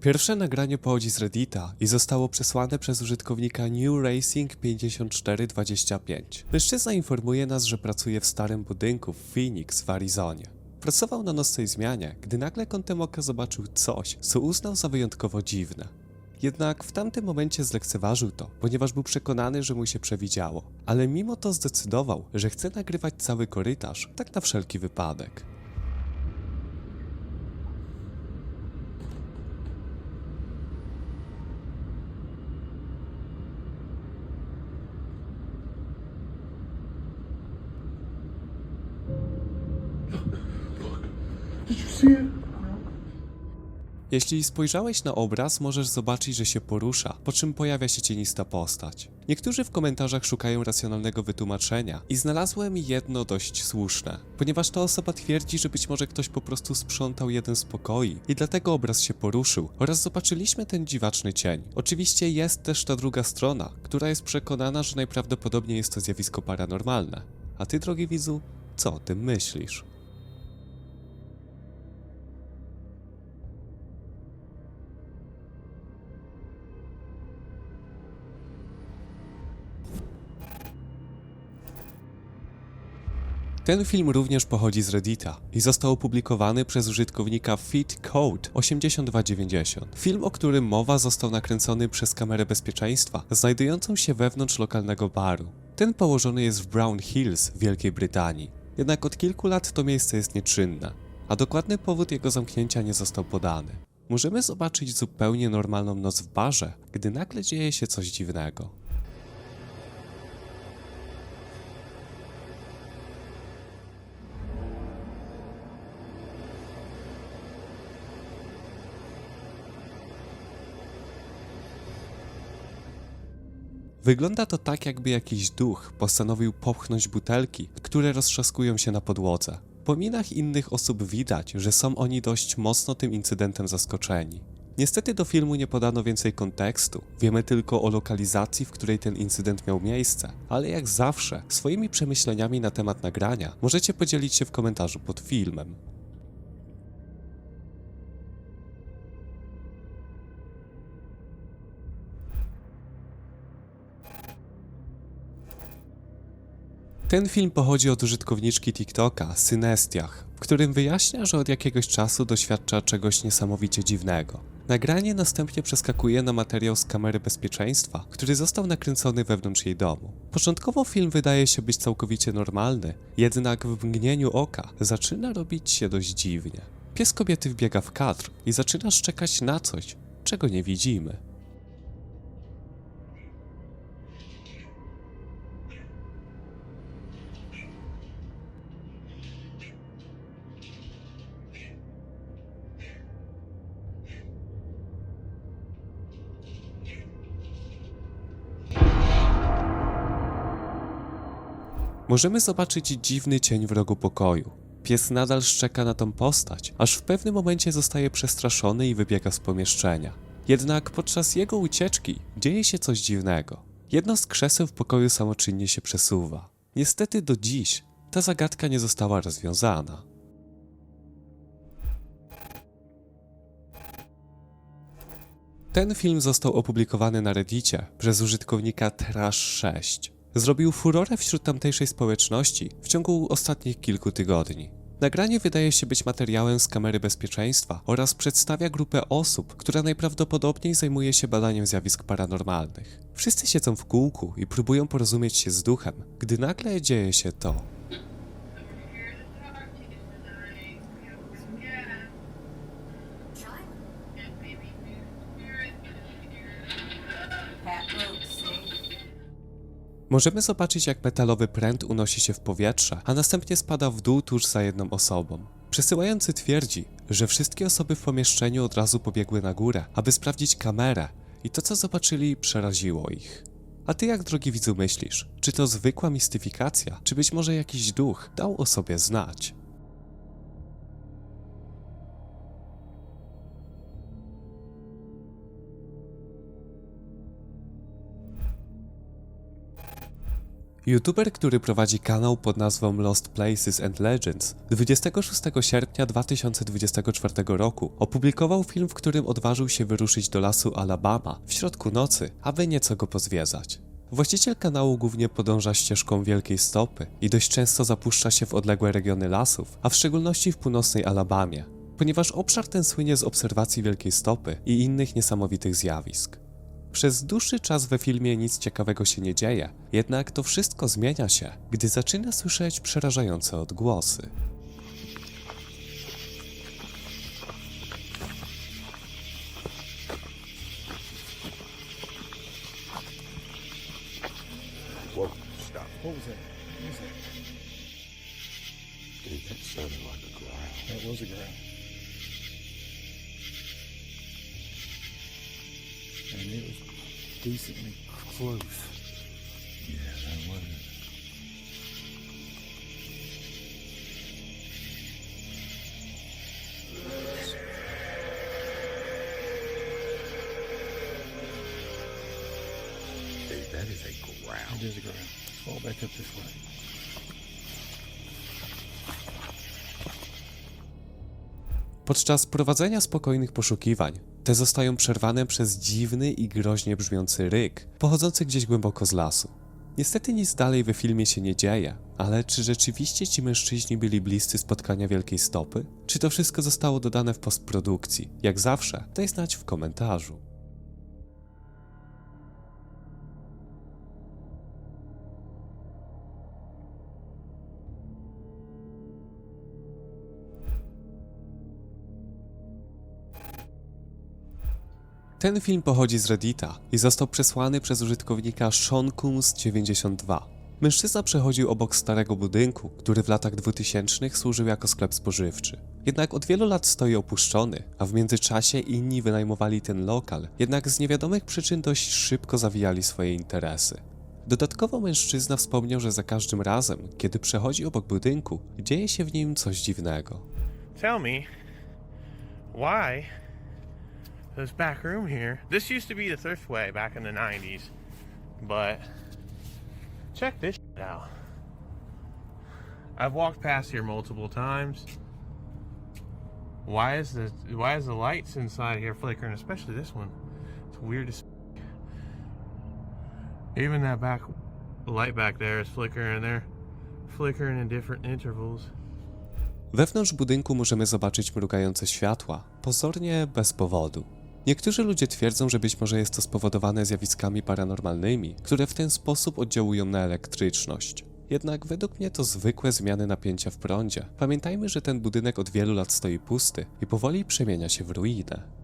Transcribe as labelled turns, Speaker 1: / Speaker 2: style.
Speaker 1: Pierwsze nagranie pochodzi z Reddita i zostało przesłane przez użytkownika New Racing 5425. Mężczyzna informuje nas, że pracuje w starym budynku w Phoenix w Arizonie. Pracował na nocnej zmianie, gdy nagle kątem oka zobaczył coś, co uznał za wyjątkowo dziwne. Jednak w tamtym momencie zlekceważył to, ponieważ był przekonany, że mu się przewidziało. Ale mimo to zdecydował, że chce nagrywać cały korytarz, tak na wszelki wypadek. Jeśli spojrzałeś na obraz, możesz zobaczyć, że się porusza, po czym pojawia się cienista postać. Niektórzy w komentarzach szukają racjonalnego wytłumaczenia i znalazłem jedno dość słuszne, ponieważ ta osoba twierdzi, że być może ktoś po prostu sprzątał jeden z pokoi i dlatego obraz się poruszył oraz zobaczyliśmy ten dziwaczny cień. Oczywiście jest też ta druga strona, która jest przekonana, że najprawdopodobniej jest to zjawisko paranormalne. A ty, drogi widzu, co o tym myślisz? Ten film również pochodzi z Reddita i został opublikowany przez użytkownika FitCode8290. Film, o którym mowa, został nakręcony przez kamerę bezpieczeństwa znajdującą się wewnątrz lokalnego baru. Ten położony jest w Brown Hills w Wielkiej Brytanii. Jednak od kilku lat to miejsce jest nieczynne, a dokładny powód jego zamknięcia nie został podany. Możemy zobaczyć zupełnie normalną noc w barze, gdy nagle dzieje się coś dziwnego. Wygląda to tak, jakby jakiś duch postanowił popchnąć butelki, które roztrzaskują się na podłodze. Po minach innych osób widać, że są oni dość mocno tym incydentem zaskoczeni. Niestety do filmu nie podano więcej kontekstu, wiemy tylko o lokalizacji, w której ten incydent miał miejsce, ale jak zawsze, swoimi przemyśleniami na temat nagrania możecie podzielić się w komentarzu pod filmem. Ten film pochodzi od użytkowniczki TikToka, Synestiach, w którym wyjaśnia, że od jakiegoś czasu doświadcza czegoś niesamowicie dziwnego. Nagranie następnie przeskakuje na materiał z kamery bezpieczeństwa, który został nakręcony wewnątrz jej domu. Początkowo film wydaje się być całkowicie normalny, jednak w mgnieniu oka zaczyna robić się dość dziwnie. Pies kobiety wbiega w kadr i zaczyna szczekać na coś, czego nie widzimy. Możemy zobaczyć dziwny cień w rogu pokoju. Pies nadal szczeka na tą postać, aż w pewnym momencie zostaje przestraszony i wybiega z pomieszczenia. Jednak podczas jego ucieczki dzieje się coś dziwnego. Jedno z krzeseł w pokoju samoczynnie się przesuwa. Niestety do dziś ta zagadka nie została rozwiązana. Ten film został opublikowany na Reddicie przez użytkownika Trash6. Zrobił furorę wśród tamtejszej społeczności w ciągu ostatnich kilku tygodni. Nagranie wydaje się być materiałem z kamery bezpieczeństwa oraz przedstawia grupę osób, która najprawdopodobniej zajmuje się badaniem zjawisk paranormalnych. Wszyscy siedzą w kółku i próbują porozumieć się z duchem, gdy nagle dzieje się to. Możemy zobaczyć, jak metalowy pręt unosi się w powietrze, a następnie spada w dół tuż za jedną osobą. Przesyłający twierdzi, że wszystkie osoby w pomieszczeniu od razu pobiegły na górę, aby sprawdzić kamerę i to, co zobaczyli, przeraziło ich. A ty jak, drogi widzu, myślisz? Czy to zwykła mistyfikacja, czy być może jakiś duch dał o sobie znać? YouTuber, który prowadzi kanał pod nazwą Lost Places and Legends, 26 sierpnia 2024 roku opublikował film, w którym odważył się wyruszyć do lasu Alabama w środku nocy, aby nieco go pozwiedzać. Właściciel kanału głównie podąża ścieżką Wielkiej Stopy i dość często zapuszcza się w odległe regiony lasów, a w szczególności w północnej Alabamie, ponieważ obszar ten słynie z obserwacji Wielkiej Stopy i innych niesamowitych zjawisk. Przez dłuższy czas we filmie nic ciekawego się nie dzieje, jednak to wszystko zmienia się, gdy zaczyna słyszeć przerażające odgłosy.
Speaker 2: What was that? What decently close.
Speaker 3: Yeah, that. Dude, that is a ground.
Speaker 2: It is a ground. Let's fall back up this way.
Speaker 1: Podczas prowadzenia spokojnych poszukiwań, te zostają przerwane przez dziwny i groźnie brzmiący ryk, pochodzący gdzieś głęboko z lasu. Niestety nic dalej we filmie się nie dzieje, ale czy rzeczywiście ci mężczyźni byli bliscy spotkania Wielkiej Stopy? Czy to wszystko zostało dodane w postprodukcji? Jak zawsze, daj znać w komentarzu. Ten film pochodzi z Reddita i został przesłany przez użytkownika SeanCoons92. Mężczyzna przechodził obok starego budynku, który w latach 2000 służył jako sklep spożywczy. Jednak od wielu lat stoi opuszczony, a w międzyczasie inni wynajmowali ten lokal, jednak z niewiadomych przyczyn dość szybko zawijali swoje interesy. Dodatkowo mężczyzna wspomniał, że za każdym razem, kiedy przechodzi obok budynku, dzieje się w nim coś dziwnego.
Speaker 4: tell me why this back room here. This used to be the Thriftway back in the 90s, but check this out. I've walked past here multiple times. Why is the why is the lights inside here flickering? Especially this one. It's weird. Even that back light back there is flickering. They're flickering in different intervals.
Speaker 1: Wewnątrz budynku możemy zobaczyć mrugające światła, pozornie bez powodu. Niektórzy ludzie twierdzą, że być może jest to spowodowane zjawiskami paranormalnymi, które w ten sposób oddziałują na elektryczność. Jednak według mnie to zwykłe zmiany napięcia w prądzie. Pamiętajmy, że ten budynek od wielu lat stoi pusty i powoli przemienia się w ruinę.